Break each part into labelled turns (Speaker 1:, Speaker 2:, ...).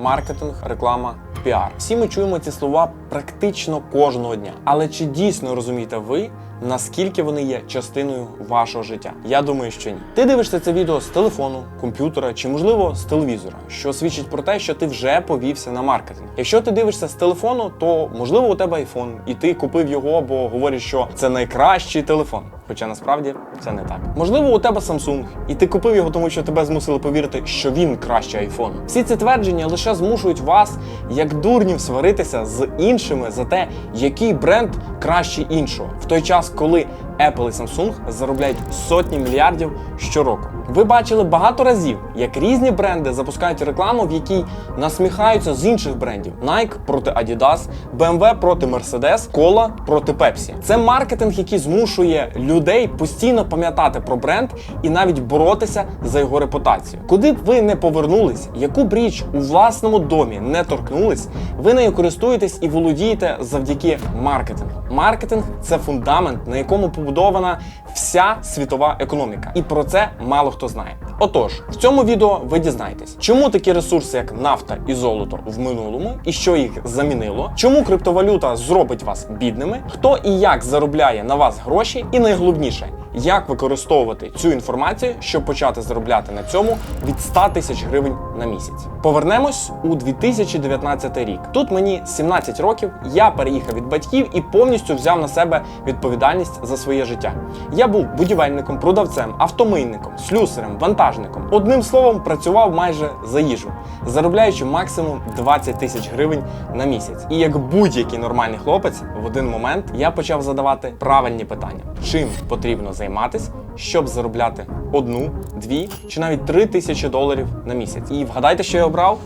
Speaker 1: маркетинг, реклама, піар. Всі ми чуємо ці слова практично кожного дня. Але чи дійсно розумієте ви, наскільки вони є частиною вашого життя? Я думаю, що ні. Ти дивишся це відео з телефону, комп'ютера чи, можливо, з телевізора, що свідчить про те, що ти вже повівся на маркетинг. Якщо ти дивишся з телефону, то можливо у тебе iPhone, і ти купив його, бо говориш, що це найкращий телефон. Хоча насправді це не так. Можливо, у тебе Samsung, і ти купив його, тому що тебе змусили повірити, що він краще айфону. Всі ці твердження лише змушують вас, як дурнів, сваритися з іншими за те, який бренд краще іншого, в той час, коли Apple і Samsung заробляють сотні мільярдів щороку. Ви бачили багато разів, як різні бренди запускають рекламу, в якій насміхаються з інших брендів: Nike проти Adidas, BMW проти Mercedes, Cola проти Pepsi. Це маркетинг, який змушує людей постійно пам'ятати про бренд і навіть боротися за його репутацію. Куди б ви не повернулись, яку б річ у власному домі не торкнулись, ви нею користуєтесь і володієте завдяки маркетингу. Маркетинг це фундамент, на якому побудована вся світова економіка. І про це мало хто знає. Отож, в цьому відео ви дізнаєтесь, чому такі ресурси, як нафта і золото, в минулому, і що їх замінило, чому криптовалюта зробить вас бідними, хто і як заробляє на вас гроші, і найголовніше, як використовувати цю інформацію, щоб почати заробляти на цьому від 100 тисяч гривень на місяць. Повернемось у 2019 рік. Тут мені 17 років, я переїхав від батьків і повністю взяв на себе відповідальність за своє життя. Я був будівельником, продавцем, автомийником, слюсарем, вантажником. Одним словом, працював майже за їжу, заробляючи максимум 20 тисяч гривень на місяць. І як будь-який нормальний хлопець, в один момент я почав задавати правильні питання: чим потрібно займатися, щоб заробляти одну, дві чи навіть три тисячі доларів на місяць. І вгадайте, що я обрав?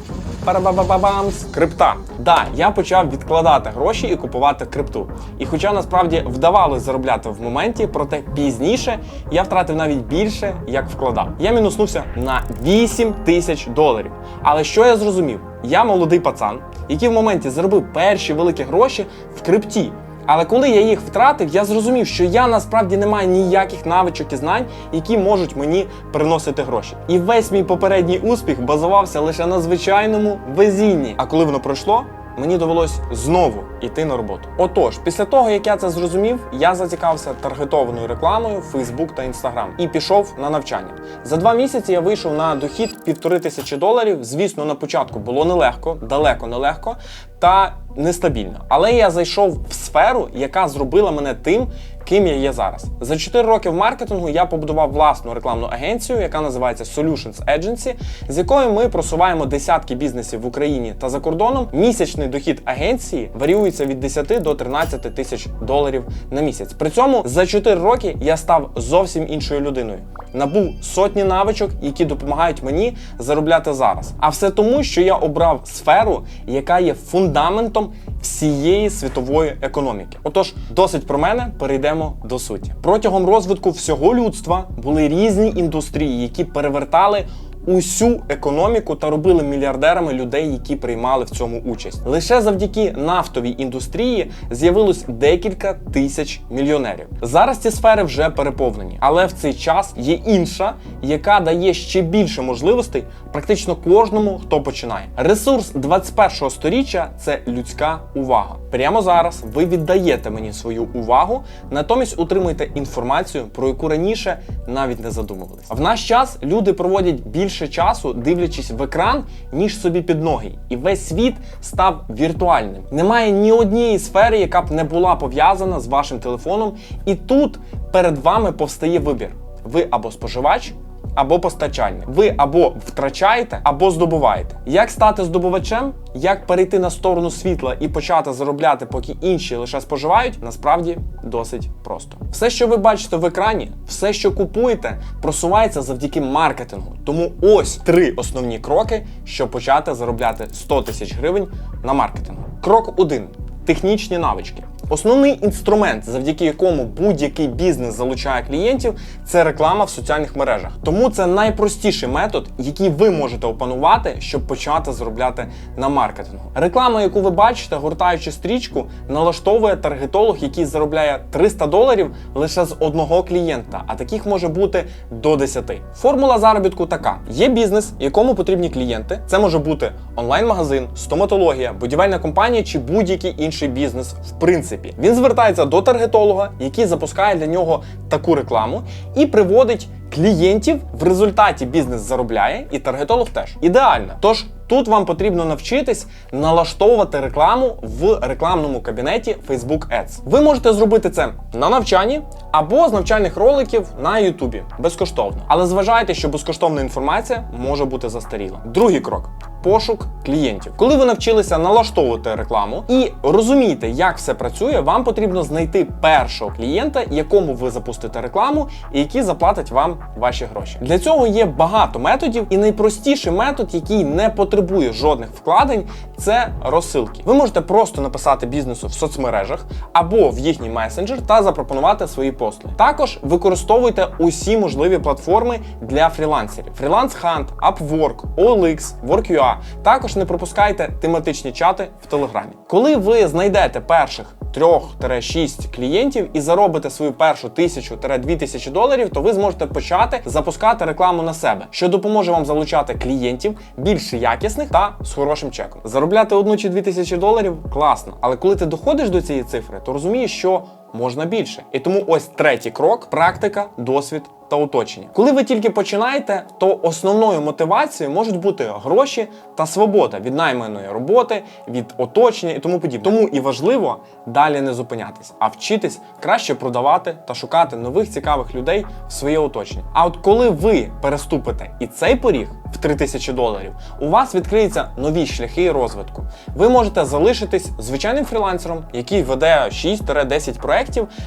Speaker 1: Парабабабамс. Крипта. Да, я почав відкладати гроші і купувати крипту. І хоча насправді вдавалось заробляти в моменті, проте пізніше я втратив навіть більше, як вкладав. Я мінуснувся на 8 тисяч доларів. Але що я зрозумів? Я молодий пацан, який в моменті заробив перші великі гроші в крипті. Але коли я їх втратив, я зрозумів, що я насправді не маю ніяких навичок і знань, які можуть мені приносити гроші. І весь мій попередній успіх базувався лише на звичайному везінні. А коли воно пройшло, мені довелось знову йти на роботу. Отож, після того як я це зрозумів, я зацікавився таргетованою рекламою в Facebook та Instagram і пішов на навчання. За два місяці я вийшов на дохід півтори тисячі доларів. Звісно, на початку було нелегко, далеко нелегко та нестабільно. Але я зайшов в сферу, яка зробила мене тим, ким я є зараз. За 4 роки в маркетингу я побудував власну рекламну агенцію, яка називається Solutions Agency, з якою ми просуваємо десятки бізнесів в Україні та за кордоном. Місячний дохід агенції варіюється від 10 до 13 тисяч доларів на місяць. При цьому за 4 роки я став зовсім іншою людиною. Набув сотні навичок, які допомагають мені заробляти зараз. А все тому, що я обрав сферу, яка є фундаментом всієї світової економіки. Отож, досить про мене, перейдемо до суті. Протягом розвитку всього людства були різні індустрії, які перевертали усю економіку та робили мільярдерами людей, які приймали в цьому участь. Лише завдяки нафтовій індустрії з'явилось декілька тисяч мільйонерів. Зараз ці сфери вже переповнені, але в цей час є інша, яка дає ще більше можливостей практично кожному, хто починає. Ресурс 21-го сторіччя це людська увага. Прямо зараз ви віддаєте мені свою увагу, натомість утримуєте інформацію, про яку раніше навіть не задумувались. В наш час люди проводять більше часу, дивлячись в екран, ніж собі під ноги, і весь світ став віртуальним. Немає ні однієї сфери, яка б не була пов'язана з вашим телефоном, і тут перед вами повстає вибір: ви або споживач. Або постачальник. Ви або втрачаєте, або здобуваєте. Як стати здобувачем? Як перейти на сторону світла і почати заробляти, поки інші лише споживають, насправді досить просто. Все, що ви бачите в екрані, все, що купуєте, просувається завдяки маркетингу. Тому ось три основні кроки, щоб почати заробляти 100 тисяч гривень на маркетингу. Крок 1. Технічні навички. Основний інструмент, завдяки якому будь-який бізнес залучає клієнтів, це реклама в соціальних мережах. Тому це найпростіший метод, який ви можете опанувати, щоб почати заробляти на маркетингу. Реклама, яку ви бачите, гортаючи стрічку, налаштовує таргетолог, який заробляє 300 доларів лише з одного клієнта, а таких може бути до 10. Формула заробітку така: є бізнес, якому потрібні клієнти. Це може бути онлайн-магазин, стоматологія, будівельна компанія чи будь-який інший бізнес. В принципі, він звертається до таргетолога, який запускає для нього таку рекламу і приводить клієнтів. В результаті бізнес заробляє, і таргетолог теж ідеально. Тож тут вам потрібно навчитись налаштовувати рекламу в рекламному кабінеті Facebook Ads. Ви можете зробити це на навчанні або з навчальних роликів на Ютубі безкоштовно. Але зважайте, що безкоштовна інформація може бути застаріла. Другий крок. Пошук клієнтів. Коли ви навчилися налаштовувати рекламу і розумієте, як все працює, вам потрібно знайти першого клієнта, якому ви запустите рекламу, і який заплатить вам ваші гроші. Для цього є багато методів, і найпростіший метод, який не потребує жодних вкладень, це розсилки. Ви можете просто написати бізнесу в соцмережах або в їхній месенджер та запропонувати свої послуги. Також використовуйте усі можливі платформи для фрілансерів: Freelance Hunt, Upwork, OLX, Work.ua. Також не пропускайте тематичні чати в Телеграмі. Коли ви знайдете перших 3-6 клієнтів і заробите свою першу 1000-2000 тисячі доларів, то ви зможете почати запускати рекламу на себе, що допоможе вам залучати клієнтів більш якісних та з хорошим чеком. Заробляти одну чи дві тисячі доларів класно, але коли ти доходиш до цієї цифри, то розумієш, що можна більше. І тому ось третій крок: практика, досвід та оточення. Коли ви тільки починаєте, то основною мотивацією можуть бути гроші та свобода від найманої роботи, від оточення і тому подібне. Тому і важливо далі не зупинятись, а вчитись краще продавати та шукати нових цікавих людей в своє оточення. А от коли ви переступите і цей поріг в 3000 доларів, у вас відкриються нові шляхи розвитку. Ви можете залишитись звичайним фрілансером, який веде 6-10 проєктів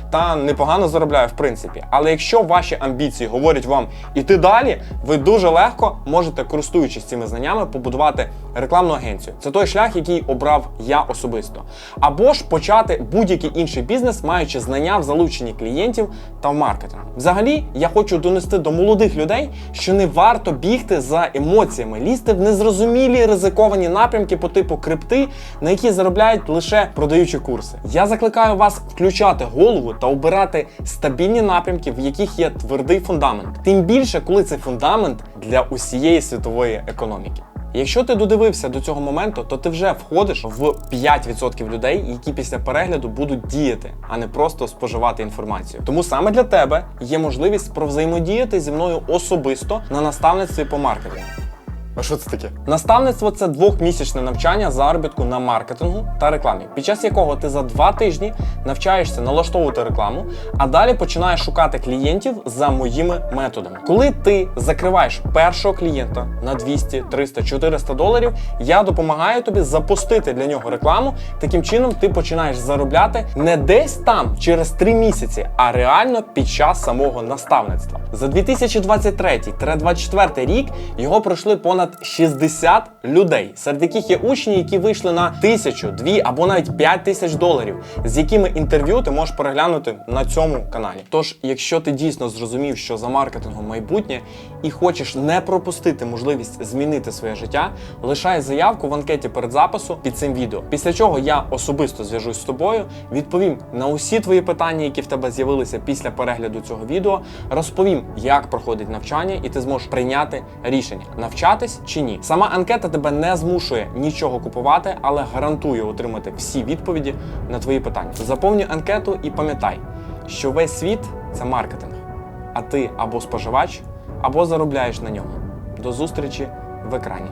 Speaker 1: та непогано заробляє в принципі. Але якщо ваші амбіції говорять вам іти далі, ви дуже легко можете, користуючись цими знаннями, побудувати рекламну агенцію. Це той шлях, який обрав я особисто. Або ж почати будь-який інший бізнес, маючи знання в залученні клієнтів та в маркетингу. Взагалі, я хочу донести до молодих людей, що не варто бігти за емоціями, лізти в незрозумілі ризиковані напрямки по типу крипти, на які заробляють лише продаючи курси. Я закликаю вас включати голову та обирати стабільні напрямки, в яких є твердий фундамент. Тим більше, коли цей фундамент для усієї світової економіки. Якщо ти додивився до цього моменту, то ти вже входиш в 5% людей, які після перегляду будуть діяти, а не просто споживати інформацію. Тому саме для тебе є можливість провзаємодіяти зі мною особисто на наставництві по маркетингу. А що це таке? Наставництво це двохмісячне навчання заробітку на маркетингу та рекламі, під час якого ти за два тижні навчаєшся налаштовувати рекламу, а далі починаєш шукати клієнтів за моїми методами. Коли ти закриваєш першого клієнта на 200, 300, 400 доларів, я допомагаю тобі запустити для нього рекламу. Таким чином ти починаєш заробляти не десь там через 3 місяці, а реально під час самого наставництва. За 2023-2024 рік його пройшли понад 60 людей, серед яких є учні, які вийшли на тисячу, дві або навіть 5 тисяч доларів, з якими інтерв'ю ти можеш переглянути на цьому каналі. Тож, якщо ти дійсно зрозумів, що за маркетингом майбутнє і хочеш не пропустити можливість змінити своє життя, лишай заявку в анкеті перед запису під цим відео. Після чого я особисто зв'яжусь з тобою, відповім на усі твої питання, які в тебе з'явилися після перегляду цього відео, розповім, як проходить навчання, і ти зможеш прийняти рішення навчатись чи ні. Сама анкета тебе не змушує нічого купувати, але гарантує отримати всі відповіді на твої питання. Заповнюй анкету і пам'ятай, що весь світ це маркетинг, а ти або споживач, або заробляєш на ньому. До зустрічі в екрані.